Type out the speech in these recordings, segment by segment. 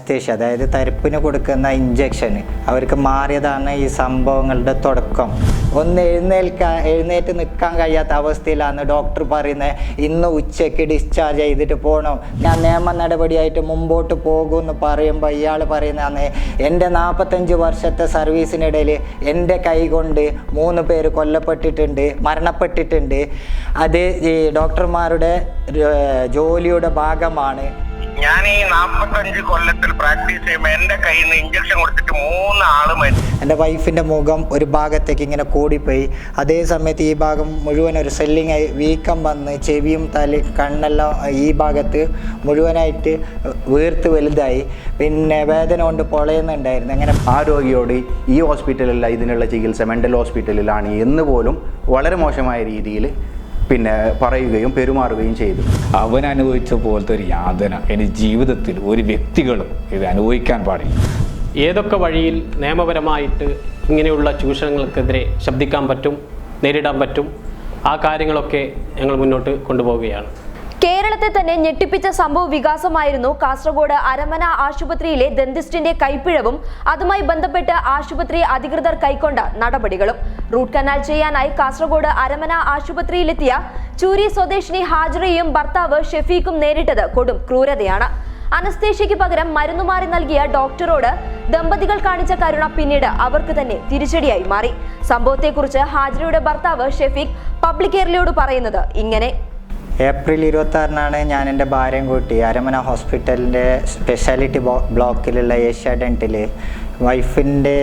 Anaesthesia അതായത് തരിപ്പിന് കൊടുക്കുന്ന injection അവർക്ക് മാറിയതാണ് ഈ സംഭവങ്ങളുടെ തുടക്കം. ഒന്ന് എഴുന്നേൽക്കാൻ എഴുന്നേറ്റ് നിൽക്കാൻ കഴിയാത്ത അവസ്ഥയിലാണ് ഡോക്ടർ പറയുന്നത് ഇന്ന് ഉച്ചയ്ക്ക് ഡിസ്ചാർജ് ചെയ്തിട്ട് പോകണം ഞാൻ നിയമ നടപടിയായിട്ട് മുമ്പോട്ട് പോകുമെന്ന് പറയുമ്പോൾ ഇയാൾ പറയുന്നതാണ് എന്റെ നാൽപ്പത്തഞ്ച് വർഷത്തെ സർവീസിനിടയിൽ എന്റെ കൈ കൊണ്ട് മൂന്ന് പേര് കൊല്ലപ്പെട്ടിട്ടുണ്ട് മരണപ്പെട്ടിട്ടുണ്ട്. അത് ഈ ഡോക്ടർമാരുടെ ജോലിയുടെ ഭാഗമാണ്. ഞാൻ ഈ നാപ്പത്തഞ്ച് കൊല്ലത്തിൽ പ്രാക്ടീസ് ചെയ്യുമ്പോൾ എന്റെ കയ്യിൽ നിന്ന് ഇഞ്ചക്ഷൻ കൊടുത്തിട്ട് മൂന്ന് ആൾ മരിച്ചു. എന്റെ വൈഫിന്റെ മുഖം ഒരു ഭാഗത്തേക്ക് ഇങ്ങനെ കൂടിപ്പോയി. അതേ സമയത്ത് ഈ ഭാഗം മുഴുവൻ ഒരു സെല്ലിംഗ് ആയി വീക്കം വന്ന് ചെവിയും തല കണ്ണെല്ലാം ഈ ഭാഗത്ത് മുഴുവനായിട്ട് വീർത്ത് വലുതായി. പിന്നെ വേദന കൊണ്ട് പൊളയുന്നുണ്ടായിരുന്നു. അങ്ങനെ ആ രോഗിയോട് ഈ ഹോസ്പിറ്റലല്ല ഇതിനുള്ള ചികിത്സ മെന്റൽ ഹോസ്പിറ്റലിലാണ് എന്ന് പോലും വളരെ മോശമായ രീതിയിൽ പിന്നെ പറയുകയും പെരുമാറുകയും ചെയ്തു. അവൻ അനുഭവിച്ച പോലത്തെ ഒരു യാതന എന്റെ ജീവിതത്തിൽ ഒരു വ്യക്തികളും ഇത് അനുഭവിക്കാൻ പാടില്ല. ഏതൊക്കെ വഴിയിൽ നിയമപരമായിട്ട് ഇങ്ങനെയുള്ള ചൂഷണങ്ങൾക്കെതിരെ ശബ്ദിക്കാൻ പറ്റും നേരിടാൻ പറ്റും ആ കാര്യങ്ങളൊക്കെ ഞങ്ങൾ മുന്നോട്ട് കൊണ്ടുപോവുകയാണ്. കേരളത്തെ തന്നെ ഞെട്ടിപ്പിച്ച സംഭവ വികാസമായിരുന്നു കാസർഗോഡ് അരമന ആശുപത്രിയിലെ ദന്തിസ്റ്റിന്റെ കൈപ്പിഴവും അതുമായി ബന്ധപ്പെട്ട് ആശുപത്രി അധികൃതർ കൈക്കൊണ്ട നടപടികളും. റൂട്ട് കനാൽ ചെയ്യാനായി കാസർഗോഡ് അരമന ആശുപത്രിയിലെത്തിയ ചൂരി സ്വദേശിനി ഹാജറയും ഭർത്താവ് ഷെഫീഖും നേരിട്ടത് കൊടും ക്രൂരതയാണ്. അനസ്തേഷ്യയ്ക്ക് പകരം മരുന്നുമാറി നൽകിയ ഡോക്ടറോട് ദമ്പതികൾ കാണിച്ച കരുണ പിന്നീട് അവർക്ക് തന്നെ തിരിച്ചടിയായി മാറി. സംഭവത്തെക്കുറിച്ച് ഹാജറയുടെ ഭർത്താവ് ഷെഫീഖ് പബ്ലിക് കേരളയോട് പറയുന്നത് ഇങ്ങനെ. ഏപ്രിൽ ഇരുപത്തി ആറിനാണ് ഞാൻ എന്റെ ഭാര്യയും കൂട്ടി അരമന ഹോസ്പിറ്റലിന്റെ സ്പെഷ്യാലിറ്റി ബ്ലോക്കിലുള്ള ഏഷ്യ ഡെന്റിൽ വൈഫിന്റെ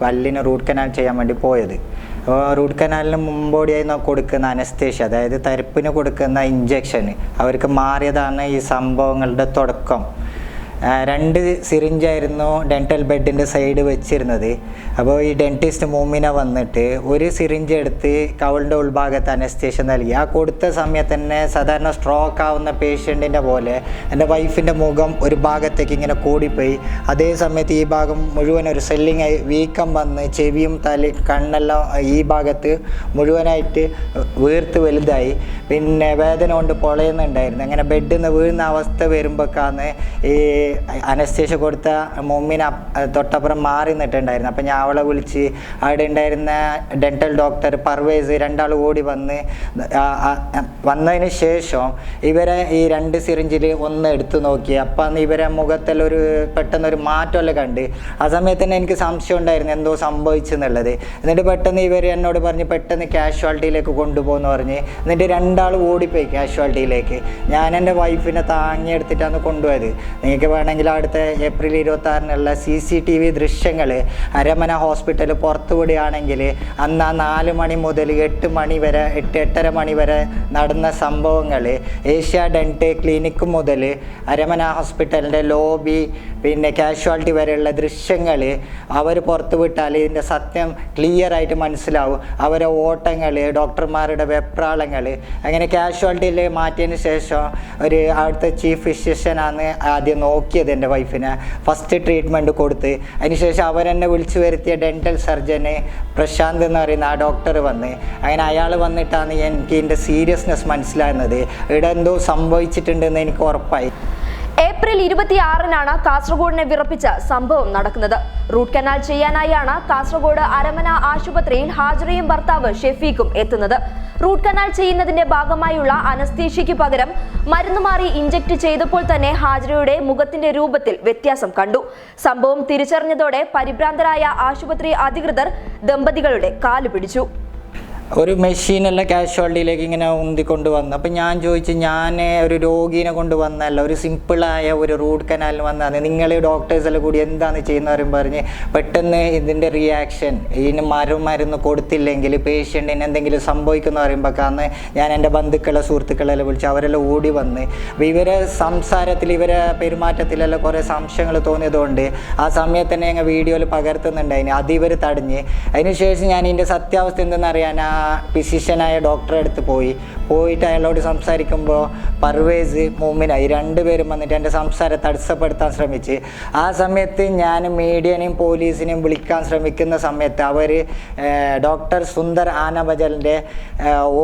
പല്ലിന് റൂട്ട് കനാൽ ചെയ്യാൻ വേണ്ടി പോയത്. അപ്പോൾ റൂട്ട് കനാലിന് മുമ്പോടിയായി കൊടുക്കുന്ന അനസ്തേഷ്യ അതായത് തരിപ്പിന് കൊടുക്കുന്ന ഇഞ്ചക്ഷൻ അവർക്ക് മാറിയതാണ് ഈ സംഭവങ്ങളുടെ തുടക്കം. രണ്ട് സിറിഞ്ചായിരുന്നു ഡെന്റൽ ബെഡിന്റെ സൈഡ് വെച്ചിരുന്നത്. അപ്പോൾ ഈ ഡെന്റിസ്റ്റ് മൂമിന വന്നിട്ട് ഒരു സിറിഞ്ച് എടുത്ത് കവളിന്റെ ഉൾഭാഗത്ത് അനസ്തേഷ്യ നൽകി. ആ കൊടുത്ത സമയത്ത് തന്നെ സാധാരണ സ്ട്രോക്ക് ആവുന്ന പേഷ്യന്റിന്റെ പോലെ എന്റെ വൈഫിന്റെ മുഖം ഒരു ഭാഗത്തേക്ക് ഇങ്ങനെ കൂടിപ്പോയി. അതേ സമയത്ത് ഈ ഭാഗം മുഴുവൻ ഒരു സെല്ലിങ് ആയി വീക്കം വന്ന് ചെവിയും തല കണ്ണെല്ലാം ഈ ഭാഗത്ത് മുഴുവനായിട്ട് വീർത്ത് വലുതായി. പിന്നെ വേദന കൊണ്ട് പൊളയുന്നുണ്ടായിരുന്നു. അങ്ങനെ ബെഡിൽ നിന്ന് വീഴുന്ന അവസ്ഥ വരുമ്പോഴേക്കാണ് ഈ അനസ്തേഷ്യ കൊടുത്ത മമ്മിന് തൊട്ടപ്പുറം മാറി നിന്നിട്ടുണ്ടായിരുന്നു. അപ്പം ഞാൻ അവളെ വിളിച്ച് അവിടെ ഉണ്ടായിരുന്ന ഡെന്റൽ ഡോക്ടർ പർവേസ് രണ്ടാൾ ഓടി വന്ന് വന്നതിന് ശേഷം ഇവരെ ഈ രണ്ട് സിറിഞ്ചിൽ ഒന്ന് എടുത്തു നോക്കി. അപ്പം ഇവരെ മുഖത്തിലൊരു പെട്ടെന്നൊരു മാറ്റമല്ല കണ്ട്. ആ സമയത്ത് തന്നെ എനിക്ക് സംശയം ഉണ്ടായിരുന്നു എന്തോ സംഭവിച്ചെന്നുള്ളത് എന്നിട്ട് പെട്ടെന്ന് ഇവർ എന്നോട് പറഞ്ഞ് പെട്ടെന്ന് കാഷ്വാലിറ്റിയിലേക്ക് കൊണ്ടുപോകുന്ന പറഞ്ഞ്. എന്നിട്ട് രണ്ടാൾ ഓടിപ്പോയി കാഷ്വാലിറ്റിയിലേക്ക് ഞാൻ എന്റെ വൈഫിനെ താങ്ങിയെടുത്തിട്ടാണ് കൊണ്ടുപോയത്. നിങ്ങൾക്ക് വേണമെങ്കിൽ അടുത്ത ഏപ്രിൽ ഇരുപത്തി ആറിനുള്ള സി സി ടി വി ദൃശ്യങ്ങൾ അരമന ഹോസ്പിറ്റൽ പുറത്തുവിടുകയാണെങ്കിൽ അന്ന് ആ നാല് മണി മുതൽ എട്ട് മണി വരെ എട്ട് എട്ടര മണി വരെ നടന്ന സംഭവങ്ങൾ ഏഷ്യ ഡെന്റ് ക്ലിനിക്ക് മുതൽ അരമന ഹോസ്പിറ്റലിന്റെ ലോബി പിന്നെ കാഷ്വാലിറ്റി വരെയുള്ള ദൃശ്യങ്ങൾ അവർ പുറത്തുവിട്ടാൽ ഇതിന്റെ സത്യം ക്ലിയർ ആയിട്ട് മനസ്സിലാവും. അവരെ ഓട്ടങ്ങൾ ഡോക്ടർമാരുടെ വെപ്രാളങ്ങൾ അങ്ങനെ കാഷ്വാലിറ്റിയിൽ മാറ്റിയതിന് ശേഷം ഒരു അവിടുത്തെ ചീഫ് ഫിസിഷ്യനാണ് ആദ്യം നോക്കിയത് എന്റെ വൈഫിനെ ഫസ്റ്റ് ട്രീറ്റ്മെന്റ് കൊടുത്ത്. അതിനുശേഷം അവരെന്നെ വിളിച്ചു വരുത്തിയ ഡെന്റൽ സർജന് പ്രശാന്ത് എന്ന് പറയുന്ന ആ ഡോക്ടർ വന്ന്. അങ്ങനെ അയാൾ വന്നിട്ടാണ് എനിക്ക് ഇതിന്റെ സീരിയസ്നെസ് മനസ്സിലാകുന്നത്. ഇവിടെ എന്തോ സംഭവിച്ചിട്ടുണ്ടെന്ന് എനിക്ക് ഉറപ്പായി. ഏപ്രിൽ ഇരുപത്തിയാറിനാണ് കാസർഗോഡിനെ വിറപ്പിച്ച സംഭവം നടക്കുന്നത്. റൂട്ട് കനാൽ ചെയ്യാനായാണ് കാസർഗോഡ് അരമന ആശുപത്രിയിൽ ഹാജറയും ഭർത്താവ് ഷെഫീഖും എത്തുന്നത്. റൂട്ട് കനാൽ ചെയ്യുന്നതിന്റെ ഭാഗമായുള്ള അനസ്തീഷ്യയ്ക്ക് പകരം മരുന്ന് മാറി ഇഞ്ചക്ട് ചെയ്തപ്പോൾ തന്നെ ഹാജരയുടെ മുഖത്തിന്റെ രൂപത്തിൽ വ്യത്യാസം കണ്ടു. സംഭവം തിരിച്ചറിഞ്ഞതോടെ പരിഭ്രാന്തരായ ആശുപത്രി അധികൃതർ ദമ്പതികളുടെ കാലു പിടിച്ചു. ഒരു മെഷീനല്ല കാഷ്വാലിറ്റിയിലേക്ക് ഇങ്ങനെ ഉന്തിക്കൊണ്ട് വന്നു അപ്പം ഞാൻ ചോദിച്ചു ഞാൻ ഒരു രോഗീനെ കൊണ്ട് വന്നല്ല ഒരു സിമ്പിളായ ഒരു റൂട്ട് കനാലിന് വന്നതാണ്. നിങ്ങൾ ഡോക്ടേഴ്സെല്ലാം കൂടി എന്താണ് ചെയ്യുന്ന പറയുമ്പോൾ പറഞ്ഞ് പെട്ടെന്ന് ഇതിന്റെ റിയാക്ഷൻ ഇതിന് മരം മരുന്ന് കൊടുത്തില്ലെങ്കിൽ പേഷ്യന്റിന് എന്തെങ്കിലും സംഭവിക്കുന്ന കാരണം ഞാൻ എന്റെ ബന്ധുക്കളെ സുഹൃത്തുക്കളെല്ലാം വിളിച്ച് അവരെല്ലാം ഓടി വന്ന് ഇവരെ സംസാരത്തിൽ ഇവരെ പെരുമാറ്റത്തിലെല്ലാം കുറേ സംശയങ്ങൾ തോന്നിയതുകൊണ്ട് ആ സമയത്ത് തന്നെ ഞങ്ങൾ വീഡിയോയിൽ പകർത്തുന്നുണ്ടായിന്. അതിവർ തടഞ്ഞ്. അതിനുശേഷം ഞാൻ ഇതിന്റെ സത്യാവസ്ഥ എന്തെന്നറിയാൻ ആ ഫിസിഷ്യനായ ഡോക്ടറെ അടുത്ത് പോയി. പോയിട്ട് അയാളോട് സംസാരിക്കുമ്പോൾ പർവേസ് മൂമിനായി രണ്ടുപേരും വന്നിട്ട് എന്റെ സംസാരം തടസ്സപ്പെടുത്താൻ ശ്രമിച്ച്. ആ സമയത്ത് ഞാൻ മീഡിയനെയും പോലീസിനെയും വിളിക്കാൻ ശ്രമിക്കുന്ന സമയത്ത് അവർ ഡോക്ടർ സുന്ദർ ആനബജലിന്റെ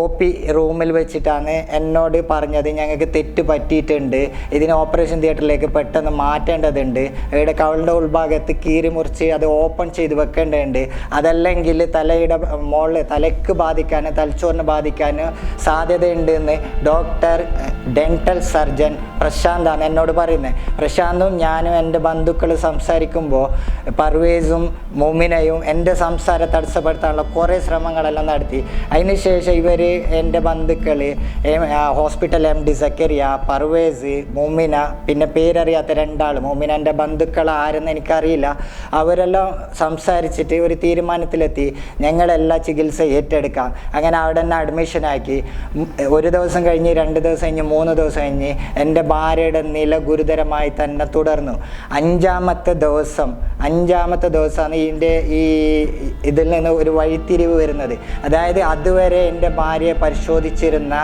ഒ പി റൂമിൽ വെച്ചിട്ടാണ് എന്നോട് പറഞ്ഞത് ഞങ്ങൾക്ക് തെറ്റ് പറ്റിയിട്ടുണ്ട്. ഇതിന് ഓപ്പറേഷൻ തിയേറ്ററിലേക്ക് പെട്ടെന്ന് മാറ്റേണ്ടതുണ്ട്. ഇവിടെ കവളിന്റെ ഉൾഭാഗത്ത് കീറി മുറിച്ച് അത് ഓപ്പൺ ചെയ്ത് വെക്കേണ്ടതുണ്ട്. അതല്ലെങ്കിൽ തലയുടെ മുകളിൽ തലയ്ക്ക് ബാധിക്കാൻ തലച്ചോറിന് ബാധിക്കാൻ സാധ്യതയുണ്ട് എന്ന് ഡോക്ടർ ഡെന്റൽ സർജൻ പ്രശാന്താണ് എന്നോട് പറയുന്നത് പ്രശാന്തും ഞാനും എന്റെ ബന്ധുക്കൾ സംസാരിക്കുമ്പോൾ പർവേസും മുമിനയും എന്റെ സംസാരം തടസ്സപ്പെടുത്താനുള്ള കുറേ ശ്രമങ്ങളെല്ലാം നടത്തി. അതിനുശേഷം ഇവർ എന്റെ ബന്ധുക്കൾ hospital M D Zakariya Parvez Mumina പിന്നെ പേരറിയാത്ത രണ്ടാൾ മുമിന എന്റെ ബന്ധുക്കൾ ആരെന്ന് എനിക്കറിയില്ല. അവരെല്ലാം സംസാരിച്ചിട്ട് ഒരു തീരുമാനത്തിലെത്തി. ഞങ്ങളെല്ലാ ചികിത്സ ഏറ്റെടുക്കാം അങ്ങനെ അവിടെ തന്നെ അഡ്മിഷനാക്കി ഒരു ദിവസം കഴിഞ്ഞ് രണ്ട് ദിവസം കഴിഞ്ഞ് മൂന്ന് ദിവസം കഴിഞ്ഞ് എന്റെ ഭാര്യയുടെ നില ഗുരുതരമായി തന്നെ തുടർന്നു. അഞ്ചാമത്തെ ദിവസം അഞ്ചാമത്തെ ദിവസമാണ് ഇതിന്റെ ഈ ഇതിൽ നിന്ന് ഒരു വഴിത്തിരിവ് വരുന്നത്. അതായത് അതുവരെ എന്റെ ഭാര്യയെ പരിശോധിച്ചിരുന്ന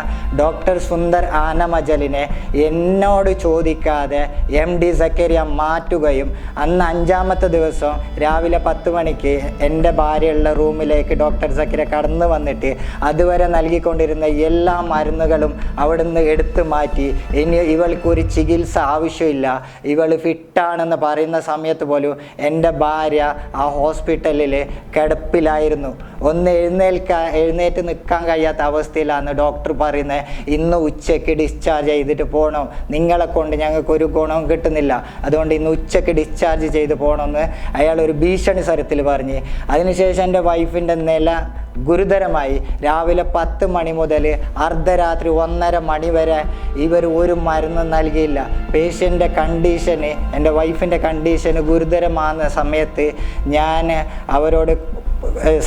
ഡോക്ടർ സുന്ദർ ആനമജലിനെ എന്നോട് ചോദിക്കാതെ എം ഡി സക്കരിയ മാറ്റുകയും അന്ന് അഞ്ചാമത്തെ ദിവസം രാവിലെ പത്ത് മണിക്ക് എന്റെ ഭാര്യയുള്ള റൂമിലേക്ക് ഡോക്ടർ സക്കരിയ കടന്നു വന്നിട്ട് അതുവരെ നൽകിക്കൊണ്ടിരുന്ന എല്ലാ മരുന്നുകളും അവിടുന്ന് എടുത്തു മാറ്റി. ഇനി ഇവൾക്കൊരു ചികിത്സ ആവശ്യമില്ല. ഇവൾ ഫിറ്റാണെന്ന് പറയുന്ന സമയത്ത് പോലും എന്റെ ഭാര്യ ആ ഹോസ്പിറ്റലിൽ കിടപ്പിലായിരുന്നു. ഒന്ന് എഴുന്നേൽക്കാൻ എഴുന്നേറ്റ് നിൽക്കാൻ കഴിയാത്ത അവസ്ഥയിലാണ് ഡോക്ടർ പറയുന്നത് ഇന്ന് ഉച്ചയ്ക്ക് ഡിസ്ചാർജ് ചെയ്തിട്ട് പോകണം നിങ്ങളെ കൊണ്ട് ഞങ്ങൾക്ക് ഒരു ഗുണവും കിട്ടുന്നില്ല. അതുകൊണ്ട് ഇന്ന് ഉച്ചയ്ക്ക് ഡിസ്ചാർജ് ചെയ്ത് പോകണമെന്ന് അയാൾ ഒരു ഭീഷണി സ്വരത്തിൽ പറഞ്ഞ്. അതിനുശേഷം എന്റെ വൈഫിന്റെ നില ഗുരുതരമായി. രാവിലെ പത്ത് മണി മുതൽ അർദ്ധരാത്രി ഒന്നര മണി വരെ ഇവർ ഒരു മരുന്നും നൽകിയില്ല. പേഷ്യന്റെ കണ്ടീഷന് എന്റെ വൈഫിന്റെ കണ്ടീഷന് ഗുരുതരമാകുന്ന സമയത്ത് ഞാൻ അവരോട്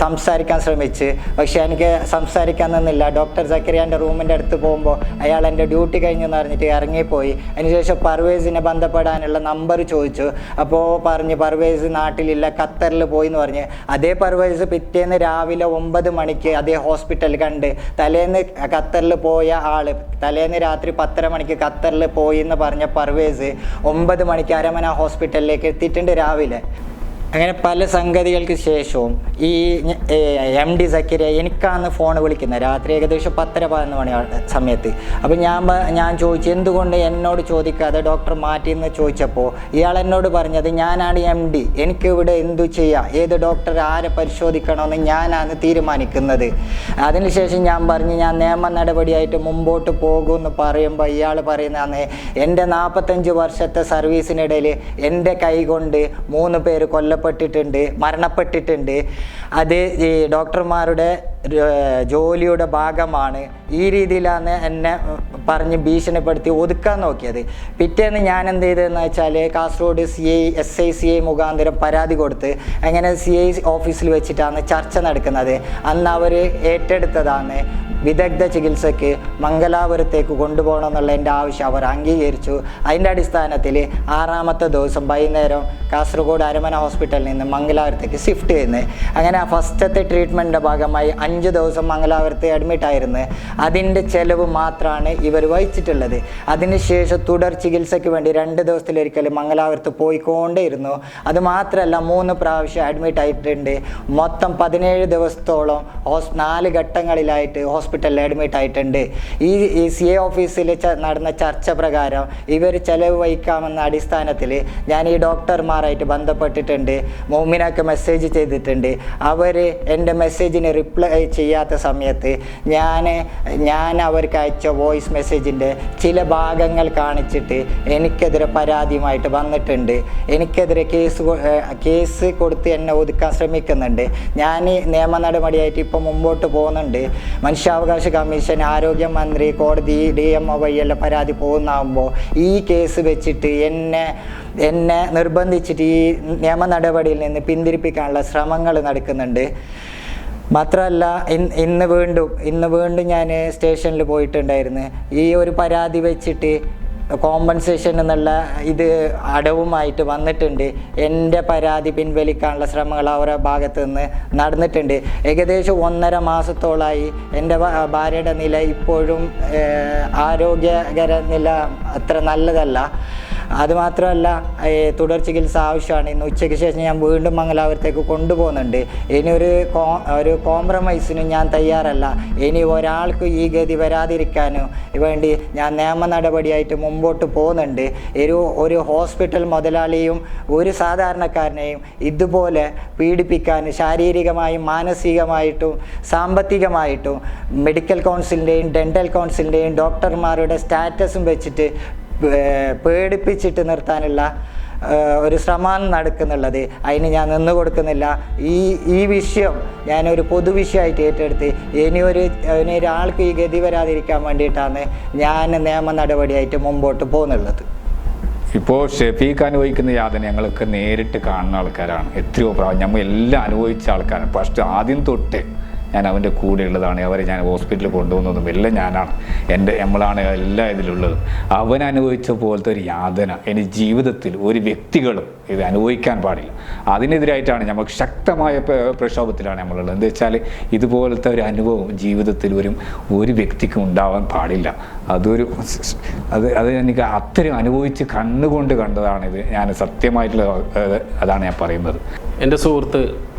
സംസാരിക്കാൻ ശ്രമിച്ച്. പക്ഷെ എനിക്ക് സംസാരിക്കാൻ നിന്നില്ല. ഡോക്ടർ സക്കരിയാന്റെ റൂമിന്റെ അടുത്ത് പോകുമ്പോൾ അയാൾ എന്റെ ഡ്യൂട്ടി കഴിഞ്ഞെന്ന് പറഞ്ഞിട്ട് ഇറങ്ങിപ്പോയി. അതിനുശേഷം പർവേസിനെ ബന്ധപ്പെടാനുള്ള നമ്പർ ചോദിച്ചു. അപ്പോൾ പറഞ്ഞ് പർവേസ് നാട്ടിലില്ല ഖത്തറിൽ പോയി എന്ന് പറഞ്ഞ്. അതേ പർവേസ് പിറ്റേന്ന് രാവിലെ ഒമ്പത് മണിക്ക് അതേ ഹോസ്പിറ്റലിൽ കണ്ട് തലേന്ന് ഖത്തറിൽ പോയ ആൾ തലേന്ന് രാത്രി പത്തര മണിക്ക് ഖത്തറിൽ പോയി എന്ന് പറഞ്ഞ പർവേസ് ഒമ്പത് മണിക്ക് അരമന ഹോസ്പിറ്റലിലേക്ക് എത്തിയിട്ടുണ്ട് രാവിലെ. അങ്ങനെ പല സംഗതികൾക്ക് ശേഷവും ഈ എം ഡി സക്കരിയ എനിക്കാണ് ഫോൺ വിളിക്കുന്നത് രാത്രി ഏകദേശം പത്തര പതിനൊന്ന് മണി സമയത്ത്. അപ്പം ഞാൻ ഞാൻ ചോദിച്ചു എന്തുകൊണ്ട് എന്നോട് ചോദിക്കാതെ ഡോക്ടർ മാറ്റിയെന്ന് ചോദിച്ചപ്പോൾ ഇയാൾ എന്നോട് പറഞ്ഞത് ഞാനാണ് എം ഡി എനിക്ക് ഇവിടെ എന്തു ചെയ്യാം? ഏത് ഡോക്ടർ ആരെ പരിശോധിക്കണമെന്ന് ഞാനാണ് തീരുമാനിക്കുന്നത്. അതിനുശേഷം ഞാൻ പറഞ്ഞു ഞാൻ നിയമ നടപടിയായിട്ട് മുമ്പോട്ട് പോകുമെന്ന് പറയുമ്പോൾ ഇയാൾ പറയുന്നതാണ് എന്റെ നാൽപ്പത്തഞ്ച് വർഷത്തെ സർവീസിനിടയിൽ എന്റെ കൈ കൊണ്ട് മൂന്ന് പേര് കൊല്ലപ്പെട്ടിട്ടുണ്ട് മരണപ്പെട്ടിട്ടുണ്ട്. അത് ഈ ഡോക്ടർമാരുടെ ജോലിയുടെ ഭാഗമാണ്. ഈ രീതിയിലാണ് എന്നെ പറഞ്ഞ് ഭീഷണിപ്പെടുത്തി ഒതുക്കാൻ നോക്കിയത്. പിറ്റേന്ന് ഞാൻ എന്ത് ചെയ്തതെന്ന് വെച്ചാൽ Kasaragod C I S I C I മുഖാന്തരം പരാതി കൊടുത്ത് അങ്ങനെ സി ഐ ഓഫീസിൽ വെച്ചിട്ടാണ് ചർച്ച നടക്കുന്നത്. അന്ന് അവർ ഏറ്റെടുത്തതാണ്. വിദഗ്ധ ചികിത്സയ്ക്ക് മംഗലാപുരത്തേക്ക് കൊണ്ടുപോകണം എന്നുള്ള എന്റെ ആവശ്യം അവർ അംഗീകരിച്ചു. അതിന്റെ അടിസ്ഥാനത്തിൽ ആറാമത്തെ ദിവസം വൈകുന്നേരം കാസർഗോഡ് അരമന ഹോസ്പിറ്റലിൽ നിന്ന് മംഗലാപുരത്തേക്ക് ഷിഫ്റ്റ് ചെയ്യുന്നത് അങ്ങനെ ആ ഫസ്റ്റത്തെ ട്രീറ്റ്മെന്റിന്റെ ഭാഗമായി അഞ്ച് ദിവസം മംഗലാപുരത്ത് അഡ്മിറ്റ് ആയിരുന്നു. അതിന്റെ ചെലവ് മാത്രമാണ് ഇവർ വഹിച്ചിട്ടുള്ളത്. അതിനുശേഷം തുടർ ചികിത്സയ്ക്ക് വേണ്ടി രണ്ട് ദിവസത്തിലൊരിക്കൽ മംഗലാപുരത്ത് പോയിക്കൊണ്ടേയിരുന്നു. അത് മാത്രമല്ല മൂന്ന് പ്രാവശ്യം അഡ്മിറ്റ് ആയിട്ടുണ്ട്. മൊത്തം പതിനേഴ് ദിവസത്തോളം ഹോസ് നാല് ഘട്ടങ്ങളിലായിട്ട് ഹോസ്പിറ്റലിൽ അഡ്മിറ്റ് ആയിട്ടുണ്ട്. ഈ സി എ ഓഫീസിൽ നടന്ന ചർച്ച പ്രകാരം ഇവർ ചെലവ് വഹിക്കാമെന്ന അടിസ്ഥാനത്തിൽ ഞാൻ ഈ ഡോക്ടർമാരായിട്ട് ബന്ധപ്പെട്ടിട്ടുണ്ട്. മോമിനൊക്കെ മെസ്സേജ് ചെയ്തിട്ടുണ്ട്. അവർ എന്റെ മെസ്സേജിന് റിപ്ലൈ ചെയ്യാത്ത സമയത്ത് ഞാൻ ഞാൻ അവർക്ക് അയച്ച വോയിസ് മെസ്സേജിന്റെ ചില ഭാഗങ്ങൾ കാണിച്ചിട്ട് എനിക്കെതിരെ പരാതിയുമായിട്ട് വന്നിട്ടുണ്ട്. എനിക്കെതിരെ കേസ് കേസ് കൊടുത്ത് എന്നെ ഒതുക്കാൻ ശ്രമിക്കുന്നുണ്ട്. ഞാൻ നിയമ നടപടിയായിട്ട് ഇപ്പോൾ മുമ്പോട്ട് പോകുന്നുണ്ട്. മനുഷ്യാവകാശ കമ്മീഷൻ ആരോഗ്യമന്ത്രി കോടതി ഡി എം ഒ വഴിയെല്ലാം പരാതി പോകുന്നാകുമ്പോൾ ഈ കേസ് വെച്ചിട്ട് എന്നെ എന്നെ നിർബന്ധിച്ചിട്ട് ഈ നിയമ നടപടിയിൽ നിന്ന് പിന്തിരിപ്പിക്കാനുള്ള ശ്രമങ്ങൾ നടക്കുന്നുണ്ട്. മാത്രമല്ല ഇന്ന് വീണ്ടും ഇന്ന് വീണ്ടും ഞാൻ സ്റ്റേഷനിൽ പോയിട്ടുണ്ടായിരുന്നു. ഈ ഒരു പരാതി വെച്ചിട്ട് കോമ്പൻസേഷൻ എന്നുള്ള ഇത് അടവുമായിട്ട് വന്നിട്ടുണ്ട്. എന്റെ പരാതി പിൻവലിക്കാനുള്ള ശ്രമങ്ങൾ അവരുടെ ഭാഗത്ത് നിന്ന് നടന്നിട്ടുണ്ട്. ഏകദേശം ഒന്നര മാസത്തോളമായി എന്റെ ഭാര്യയുടെ നില ഇപ്പോഴും ആരോഗ്യകര നില അത്ര നല്ലതല്ല. അതുമാത്രമല്ല തുടർ ചികിത്സ ആവശ്യമാണ്. ഇന്ന് ഉച്ചയ്ക്ക് ശേഷം ഞാൻ വീണ്ടും മംഗലാപുരത്തേക്ക് കൊണ്ടുപോകുന്നുണ്ട്. ഇനി ഒരു കോ ഒരു കോംപ്രമൈസിനും ഞാൻ തയ്യാറല്ല. ഇനി ഒരാൾക്ക് ഈ ഗതി വരാതിരിക്കാനും വേണ്ടി ഞാൻ നിയമ നടപടിയായിട്ട് മുമ്പോട്ട് പോകുന്നുണ്ട്. ഒരു ഒരു ഹോസ്പിറ്റൽ മുതലാളിയും ഒരു സാധാരണക്കാരനെയും ഇതുപോലെ പീഡിപ്പിക്കാൻ ശാരീരികമായും മാനസികമായിട്ടും സാമ്പത്തികമായിട്ടും മെഡിക്കൽ കൗൺസിലിന്റെയും ഡെന്റൽ കൗൺസിലിന്റെയും ഡോക്ടർമാരുടെ സ്റ്റാറ്റസും വെച്ചിട്ട് പേടിപ്പിച്ചിട്ട് നിർത്താനുള്ള ഒരു ശ്രമമാണ് നടക്കുന്നുള്ളത്. അതിന് ഞാൻ നിന്ന് കൊടുക്കുന്നില്ല. ഈ ഈ വിഷയം ഞാനൊരു പൊതുവിഷയമായിട്ട് ഏറ്റെടുത്ത് ഇനി ഒരാൾക്ക് ഈ ഗതി വരാതിരിക്കാൻ വേണ്ടിയിട്ടാണ് ഞാൻ നിയമ നടപടിയായിട്ട് മുമ്പോട്ട് പോകുന്നുള്ളത്. ഇപ്പോൾ ഷെഫീഖ് അനുഭവിക്കുന്ന യാതന ഞങ്ങൾക്ക് നേരിട്ട് കാണുന്ന ആൾക്കാരാണ്. എത്രയോ പ്രാവശ്യം നമ്മൾ എല്ലാം അനുഭവിച്ച ആൾക്കാരാണ്. ഫസ്റ്റ് ആദ്യം തൊട്ട് ഞാൻ അവന്റെ കൂടെയുള്ളതാണ് അവരെ ഞാൻ ഹോസ്പിറ്റലിൽ കൊണ്ടുപോകുന്നതും എല്ലാം ഞാനാണ്. എന്റെ നമ്മളാണ് എല്ലാ ഇതിലുള്ളതും. അവൻ അനുഭവിച്ച പോലത്തെ ഒരു യാതന എന്റെ ജീവിതത്തിൽ ഒരു വ്യക്തികളും ഇത് അനുഭവിക്കാൻ പാടില്ല. അതിനെതിരായിട്ടാണ് നമുക്ക് ശക്തമായ പ്ര- പ്രക്ഷോഭത്തിലാണ് നമ്മളുള്ളത്. എന്താ വെച്ചാൽ ഇതുപോലത്തെ ഒരു അനുഭവം ജീവിതത്തിൽ ഒരു ഒരു വ്യക്തിക്കും ഉണ്ടാവാൻ പാടില്ല. അതൊരു അത് അത് എനിക്ക് അത്രയും അനുഭവിച്ച് കണ്ണുകൊണ്ട് കണ്ടതാണിത് ഞാൻ സത്യമായിട്ടുള്ള അതാണ് ഞാൻ പറയുന്നത്. എന്റെ സുഹൃത്ത്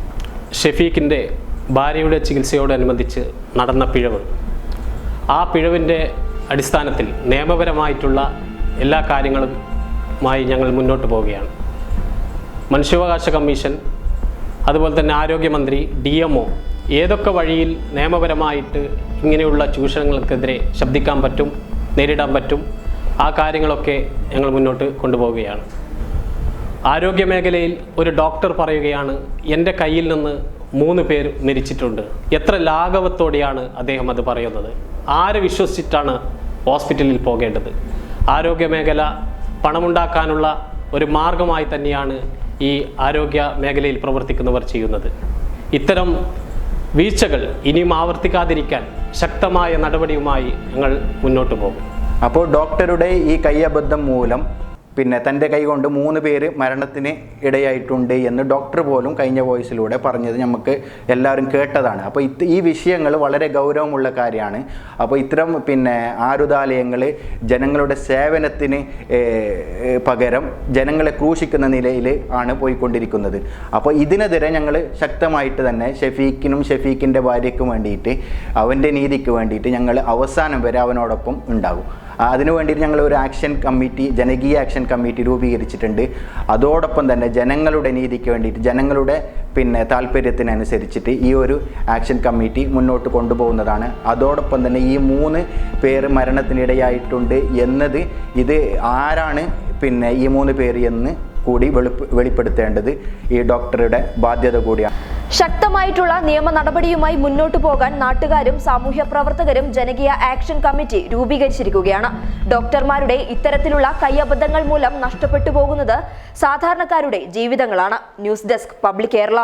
ഷെഫീഖിന്റെ ഭാര്യയുടെ ചികിത്സയോടനുബന്ധിച്ച് നടന്ന പിഴവ്. ആ പിഴവിന്റെ അടിസ്ഥാനത്തിൽ നിയമപരമായിട്ടുള്ള എല്ലാ കാര്യങ്ങളുമായി ഞങ്ങൾ മുന്നോട്ട് പോവുകയാണ്. മനുഷ്യാവകാശ കമ്മീഷൻ അതുപോലെ തന്നെ ആരോഗ്യമന്ത്രി ഡി എം ഒ ഏതൊക്കെ വഴിയിൽ നിയമപരമായിട്ട് ഇങ്ങനെയുള്ള ചൂഷണങ്ങൾക്കെതിരെ ശബ്ദിക്കാൻ പറ്റും നേരിടാൻ പറ്റും ആ കാര്യങ്ങളൊക്കെ ഞങ്ങൾ മുന്നോട്ട് കൊണ്ടുപോവുകയാണ്. ആരോഗ്യ മേഖലയിൽ ഒരു ഡോക്ടർ പറയുകയാണ് എന്റെ കയ്യിൽ നിന്ന് മൂന്ന് പേർ മരിച്ചിട്ടുണ്ട്. എത്ര ലാഘവത്തോടെയാണ് അദ്ദേഹം അത് പറയുന്നത്? ആരെ വിശ്വസിച്ചിട്ടാണ് ഹോസ്പിറ്റലിൽ പോകേണ്ടത്? ആരോഗ്യ മേഖല പണമുണ്ടാക്കാനുള്ള ഒരു മാർഗമായി തന്നെയാണ് ഈ ആരോഗ്യ മേഖലയിൽ പ്രവർത്തിക്കുന്നവർ ചെയ്യുന്നത്. ഇത്തരം വീഴ്ചകൾ ഇനിയും ആവർത്തിക്കാതിരിക്കാൻ ശക്തമായ നടപടിയുമായി ഞങ്ങൾ മുന്നോട്ട് പോകും. അപ്പോൾ ഡോക്ടറുടെ ഈ കൈയബദ്ധം മൂലം പിന്നെ തന്റെ കൈ കൊണ്ട് മൂന്ന് പേര് മരണത്തിന് ഇടയായിട്ടുണ്ട് എന്ന് ഡോക്ടർ പോലും കഴിഞ്ഞ വോയിസിലൂടെ പറഞ്ഞത് നമുക്ക് എല്ലാവരും കേട്ടതാണ്. അപ്പോൾ ഇത് ഈ വിഷയങ്ങൾ വളരെ ഗൗരവമുള്ള കാര്യമാണ്. അപ്പോൾ ഇത്തരം പിന്നെ ആരുതാലയങ്ങൾ ജനങ്ങളുടെ സേവനത്തിന് പകരം ജനങ്ങളെ ക്രൂശിക്കുന്ന നിലയിൽ ആണ് പോയിക്കൊണ്ടിരിക്കുന്നത്. അപ്പോൾ ഇതിനെതിരെ ഞങ്ങൾ ശക്തമായിട്ട് തന്നെ ഷെഫീഖിനും ഷെഫീഖിന്റെ ഭാര്യയ്ക്കും വേണ്ടിയിട്ട് അവന്റെ നീതിക്ക് വേണ്ടിയിട്ട് ഞങ്ങൾ അവസാനം വരെ അവനോടൊപ്പം ഉണ്ടാകും. അതിനു വേണ്ടിയിട്ട് ഞങ്ങൾ ഒരു ആക്ഷൻ കമ്മിറ്റി ജനകീയ ആക്ഷൻ കമ്മിറ്റി രൂപീകരിച്ചിട്ടുണ്ട്. അതോടൊപ്പം തന്നെ ജനങ്ങളുടെ നീതിക്ക് വേണ്ടിയിട്ട് ജനങ്ങളുടെ പിന്നെ താല്പര്യത്തിനനുസരിച്ചിട്ട് ഈ ഒരു ആക്ഷൻ കമ്മിറ്റി മുന്നോട്ട് കൊണ്ടുപോകുന്നതാണ്. അതോടൊപ്പം തന്നെ ഈ മൂന്ന് പേര് മരണത്തിനിടയായിട്ടുണ്ട് എന്നത് ഇത് ആരാണ് പിന്നെ ഈ മൂന്ന് പേര് എന്ന് കൂടി വെളിപ്പ് വെളിപ്പെടുത്തേണ്ടത് ഈ ഡോക്ടറുടെ ബാധ്യത കൂടിയാണ്. ശക്തമായിട്ടുള്ള നിയമ നടപടിയുമായി മുന്നോട്ടു പോകാൻ നാട്ടുകാരും സാമൂഹ്യ പ്രവർത്തകരും ജനകീയ ആക്ഷൻ കമ്മിറ്റി രൂപീകരിച്ചിരിക്കുകയാണ്. ഡോക്ടർമാരുടെ ഇത്തരത്തിലുള്ള കൈയബദ്ധങ്ങൾ മൂലം നഷ്ടപ്പെട്ടു പോകുന്നത് സാധാരണക്കാരുടെ ജീവിതങ്ങളാണ്. News desk public Kerala.